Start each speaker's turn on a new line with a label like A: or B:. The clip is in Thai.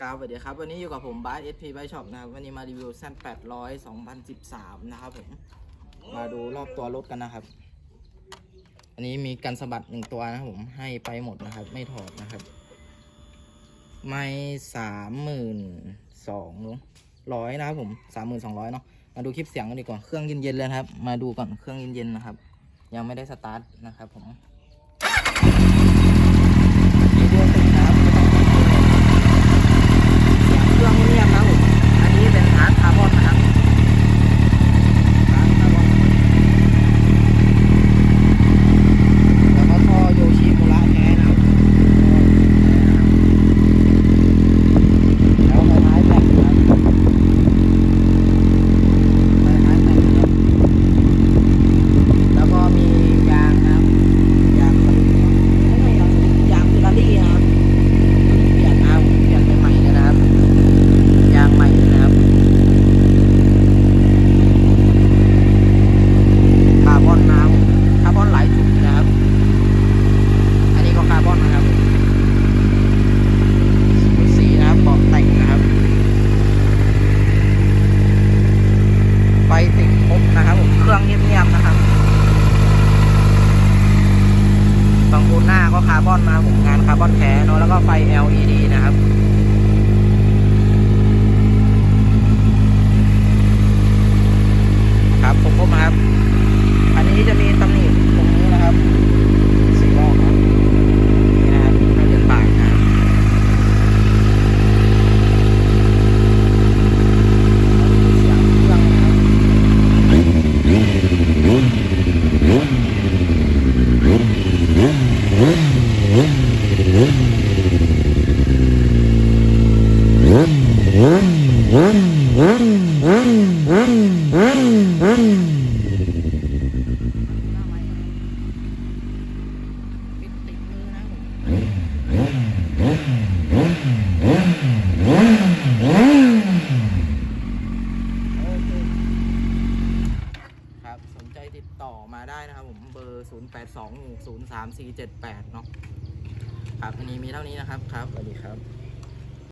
A: ครับสวัสดีครับ วันนี้อยู่กับผมบาสเอสพีไบช็อปนะครับ วันนี้มารีวิวแซน800 2013นะครับผม มาดูรอบตัวรถกันนะครับ อันนี้มีกันสะบัดหนึ่งตัวนะครับผม ให้ไปหมดนะครับ ไม่ถอดนะครับ ไม่สามหมื่นสองร้อยนะครับผมสามหมื่นสองร้อยเนาะ มาดูคลิปเสียงกันดีกว่า เครื่องเย็นๆเลยครับ มาดูก่อนเครื่องเย็นๆนะครับ ยังไม่ได้สตาร์ทนะครับผมดวงติดนะครับไม่ต้องกังวล เครื่องเงียบนะครับผม อันนี้เป็นฮาร์ดคาร์บอนนะครับฮาร์ดคาร์บอนแล้วก็ท่อโยชิโมระแท้นะครับแล้วไฟท้ายแต่งนะครับไฟท้ายแต่งนะครับแล้วก็มียางนะครับ ยางไม่ใช่ยางยางฟิลารี่นะครับ เปลี่ยนนะครับเปลี่ยนใหม่ๆเลยนะครับ ยางใหม่เลยนะครับ คาร์บอนนะครับคาร์บอนหลายจุดนะครับ อันนี้ก็คาร์บอนนะครับสีนะครับเบาะแต่งนะครับ ไฟติดครบนะค รื่องเงียบๆนะครับฝั่งคนหน้าก็คาร์บอนมาผมงานคาร์บอนแท้เนาะแล้วก็ไฟ LED นะครับ ครับผมพบนะครับ อันนี้จะมีตำหนิตรงนี้นะครับสีรอบครับนี่นะครับถ้าเป็นปากนะครับเสียงเครื่องนะครับปิดติดมือนะ ครับผมโอเคครับสนใจติดต่อมาได้นะครับผมเบอร์ 0 8 2 0 3 4 7 8 เนาะ ครับวันนี้มีเท่านี้นะครับครับ สวัสดีครับ